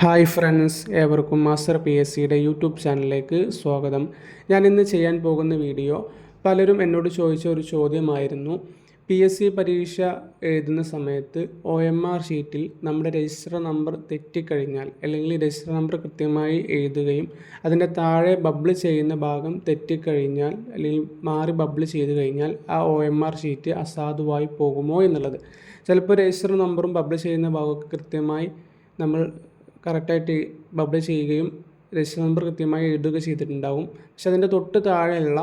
Hi friends ഏവർക്കും master P S സിയുടെ YouTube ചാനലിലേക്ക് സ്വാഗതം. ഞാൻ ഇന്ന് ചെയ്യാൻ പോകുന്ന വീഡിയോ പലരും എന്നോട് ചോദിച്ച ഒരു ചോദ്യമായിരുന്നു. പി എസ് സി പരീക്ഷ എഴുതുന്ന സമയത്ത് ഒ എം ആർ ഷീറ്റിൽ നമ്മുടെ രജിസ്റ്റർ നമ്പർ തെറ്റിക്കഴിഞ്ഞാൽ അല്ലെങ്കിൽ രജിസ്റ്റർ നമ്പർ കൃത്യമായി എഴുതുകയും അതിന്റെ താഴെ ബബിൾ ചെയ്യുന്ന ഭാഗം തെറ്റിക്കഴിഞ്ഞാൽ അല്ലെങ്കിൽ മാറി ബബിൾ ചെയ്ത് കഴിഞ്ഞാൽ ആ ഒ എം ആർ ഷീറ്റ് അസാധുവായി പോകുമോ എന്നുള്ളത്. ചിലപ്പോൾ രജിസ്റ്റർ നമ്പറും ബബിൾ ചെയ്യുന്ന ഭാഗമൊക്കെ കൃത്യമായി നമ്മൾ കറക്റ്റായിട്ട് ബബിൾ ചെയ്യുകയും രജിസ്റ്റർ നമ്പർ കൃത്യമായി എഴുതുക ചെയ്തിട്ടുണ്ടാവും. പക്ഷെ അതിന്റെ തൊട്ട് താഴെയുള്ള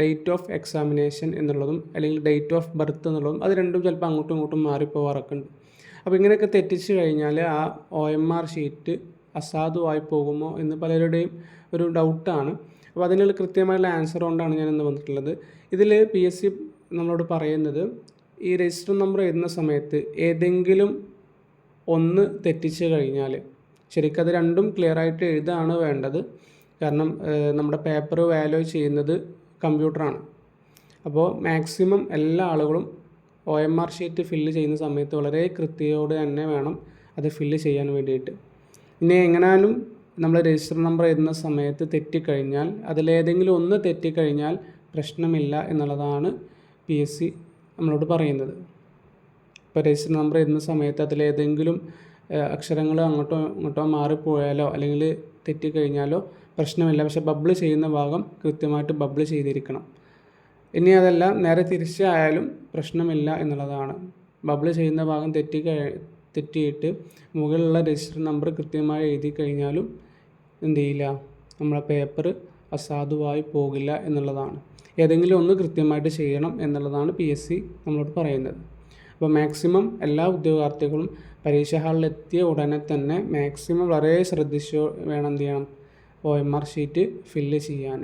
ഡേറ്റ് ഓഫ് എക്സാമിനേഷൻ എന്നുള്ളതും അല്ലെങ്കിൽ ഡേറ്റ് ഓഫ് ബർത്ത് എന്നുള്ളതും അത് രണ്ടും ചിലപ്പോൾ അങ്ങോട്ടും ഇങ്ങോട്ടും മാറിപ്പോവാറൊക്കെ ഉണ്ട്. അപ്പോൾ ഇങ്ങനെയൊക്കെ തെറ്റിച്ച് കഴിഞ്ഞാൽ ആ ഒ എം ആർ ഷീറ്റ് അസാധുവായി പോകുമോ എന്ന് പലരുടെയും ഒരു ഡൗട്ടാണ് അപ്പോൾ അതിനുള്ള കൃത്യമായുള്ള ആൻസർ കൊണ്ടാണ് ഞാൻ ഇന്ന് വന്നിട്ടുള്ളത്. ഇതിൽ പി എസ് സി നമ്മളോട് പറയുന്നത് ഈ രജിസ്റ്റർ നമ്പർ എഴുതുന്ന സമയത്ത് ഏതെങ്കിലും ഒന്ന് തെറ്റിച്ച് കഴിഞ്ഞാൽ ശരിക്കും അത് രണ്ടും ക്ലിയർ ആയിട്ട് എഴുതാണ് വേണ്ടത്. കാരണം നമ്മുടെ പേപ്പർ വാല്യൂ ചെയ്യുന്നത് കമ്പ്യൂട്ടറാണ് അപ്പോൾ മാക്സിമം എല്ലാ ആളുകളും O M R sheet fill ചെയ്യുന്ന സമയത്ത് വളരെ കൃത്യയോടെ തന്നെ വേണം അത് ഫില്ല് ചെയ്യാൻ വേണ്ടിയിട്ട്. ഇനി എങ്ങനാലും നമ്മൾ രജിസ്റ്റർ നമ്പർ എഴുതുന്ന സമയത്ത് തെറ്റിക്കഴിഞ്ഞാൽ അതിലേതെങ്കിലും ഒന്ന് തെറ്റിക്കഴിഞ്ഞാൽ പ്രശ്നമില്ല എന്നുള്ളതാണ് പി എസ് സി നമ്മളോട് പറയുന്നത്. ഇപ്പോൾ രജിസ്റ്റർ നമ്പർ എഴുതുന്ന സമയത്ത് അതിലേതെങ്കിലും അക്ഷരങ്ങൾ അങ്ങോട്ടോ ഇങ്ങോട്ടോ മാറിപ്പോയാലോ അല്ലെങ്കിൽ തെറ്റിക്കഴിഞ്ഞാലോ പ്രശ്നമില്ല. പക്ഷേ ബബിൾ ചെയ്യുന്ന ഭാഗം കൃത്യമായിട്ട് ബബിൾ ചെയ്തിരിക്കണം. ഇനി അതല്ല നേരെ തിരിച്ചായാലും പ്രശ്നമില്ല എന്നുള്ളതാണ്. ബബിൾ ചെയ്യുന്ന ഭാഗം തെറ്റി തെറ്റിയിട്ട് മുകളിലുള്ള രജിസ്റ്റർ നമ്പർ കൃത്യമായി എഴുതി കഴിഞ്ഞാലും എന്ത് ചെയ്യില്ല. നമ്മളെ പേപ്പർ അസാധുവായി പോകില്ല എന്നുള്ളതാണ്. ഏതെങ്കിലും ഒന്ന് കൃത്യമായിട്ട് ചെയ്യണം എന്നുള്ളതാണ് പി എസ് സി നമ്മളോട് പറയുന്നത്. അപ്പോൾ മാക്സിമം എല്ലാ ഉദ്യോഗാർത്ഥികളും പരീക്ഷാ ഹാളിൽ എത്തിയ ഉടനെ തന്നെ മാക്സിമം വളരെ ശ്രദ്ധിച്ചു വേണം എന്ത് ചെയ്യണം O M R sheet fill ചെയ്യാൻ.